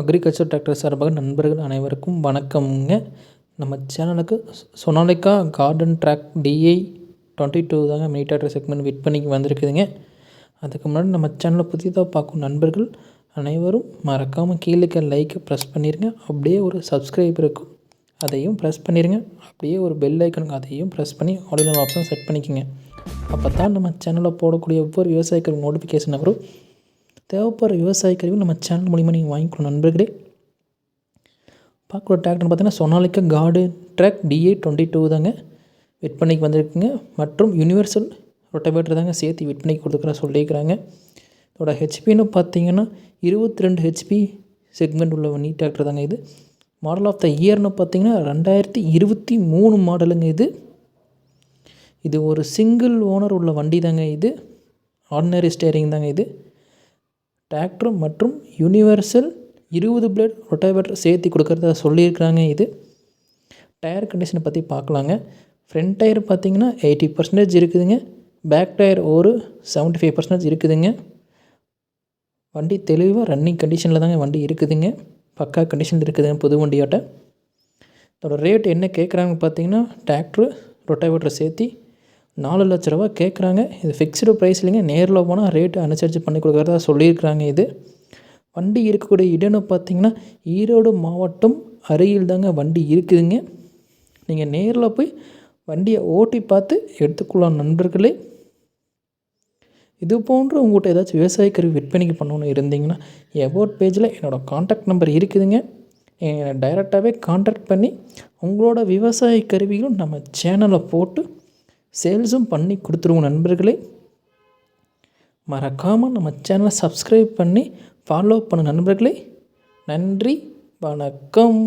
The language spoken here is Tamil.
அக்ரிகல்ச்சர் டாக்டர் சார்பாக நண்பர்கள் அனைவருக்கும் வணக்கம்ங்க. நம்ம சேனலுக்கு Sonalika garden trac DI twenty two தாங்க மினி டாக்டர் செக்மெண்ட் விட் பண்ணிக்கு வந்திருக்குதுங்க. அதுக்கு முன்னாடி நம்ம சேனலை புதிதாக பார்க்கும் நண்பர்கள் அனைவரும் மறக்காமல் கீழே இருக்க லைக்கை ப்ரெஸ் பண்ணிடுங்க அப்படியே ஒரு சப்ஸ்கிரைப் இருக்கும். அதையும் ப்ரெஸ் பண்ணிடுங்க அப்படியே ஒரு பெல் ஐக்கனுக்கு அதையும் ப்ரெஸ் பண்ணி ஆடியோ ஆப்ஷன் செட் பண்ணிக்கோங்க. அப்போ தான் நம்ம சேனலில் போடக்கூடிய ஒவ்வொரு விவசாயிகள் நோட்டிஃபிகேஷன் வரும். தேவைப்படுற விவசாய கருவி நம்ம சேனல் மூலிமா நீங்கள் வாங்கிக்கணும் நண்பர்களே. பார்க்குற டிராக்டர்னு பார்த்தீங்கன்னா Sonalika garden trac DI twenty two தாங்க. விற்பனைக்கு வந்திருக்குங்க. மற்றும் யூனிவர்சல் ரொட்டவேட்டர் தாங்க சேர்த்து விற்பனைக்கு கொடுத்துக்கிற சொல்லியிருக்கிறாங்க. இதோட ஹெச்பின்னு பார்த்தீங்கன்னா இருபத்தி ரெண்டு ஹெச்பி செக்மெண்ட் உள்ள வண்டி டிராக்டர் தாங்க இது. மாடல் ஆஃப் த இயர்னு பார்த்தீங்கன்னா ரெண்டாயிரத்தி இருபத்தி மூணு மாடலுங்க இது. இது ஒரு சிங்கிள் ஓனர் உள்ள வண்டி தாங்க இது. ஆர்டினரி ஸ்டேரிங் தாங்க இது. டிராக்டர் மற்றும் யூனிவர்சல் இருபது பிளேட் ரொட்டாவேட்டர் சேர்த்து கொடுக்குறத சொல்லியிருக்கிறாங்க இது. டயர் கண்டிஷனை பற்றி பார்க்கலாங்க. ஃப்ரண்ட் டயர் பார்த்திங்கன்னா எயிட்டி பர்சன்டேஜ் இருக்குதுங்க. பேக் டயர் ஒரு செவன்ட்டி ஃபைவ் பர்சன்டேஜ் இருக்குதுங்க. வண்டி தெளிவாக ரன்னிங் கண்டிஷனில் தாங்க வண்டி இருக்குதுங்க. பக்கா கண்டிஷன் இருக்குதுங்க புது வண்டியாட்ட. அதோடய ரேட் என்ன கேட்குறாங்க பார்த்தீங்கன்னா டிராக்டர் ரொட்டாவேட்டர் சேர்த்தி நாலு லட்ச ரூபா கேட்குறாங்க. இது ஃபிக்ஸ்டு ப்ரைஸ் இல்லைங்க. நேரில் போனால் ரேட்டு அனுசரித்து பண்ணி கொடுக்குறதா சொல்லியிருக்கிறாங்க இது. வண்டி இருக்கக்கூடிய இடம்னு பார்த்தீங்கன்னா ஈரோடு மாவட்டம் அருகில் தாங்க வண்டி இருக்குதுங்க. நீங்கள் நேரில் போய் வண்டியை ஓட்டி பார்த்து எடுத்துக்கொள்ளலாம் நண்பர்களே. இது போன்று உங்கள்கிட்ட ஏதாச்சும் விவசாய கருவி விற்பனைக்கு பண்ணணுன்னு இருந்தீங்கன்னா எபோட் பேஜில் என்னோடய காண்டாக்ட் நம்பர் இருக்குதுங்க. டைரெக்டாகவே காண்டாக்ட் பண்ணி உங்களோட விவசாய கருவிகளும் நம்ம சேனலில் போட்டு சேல்ஸும் பண்ணி கொடுத்துருவோம் நண்பர்களே. மறக்காமல் நம்ம சேனலை சப்ஸ்கிரைப் பண்ணி ஃபாலோ பண்ண நண்பர்களே. நன்றி வணக்கம்.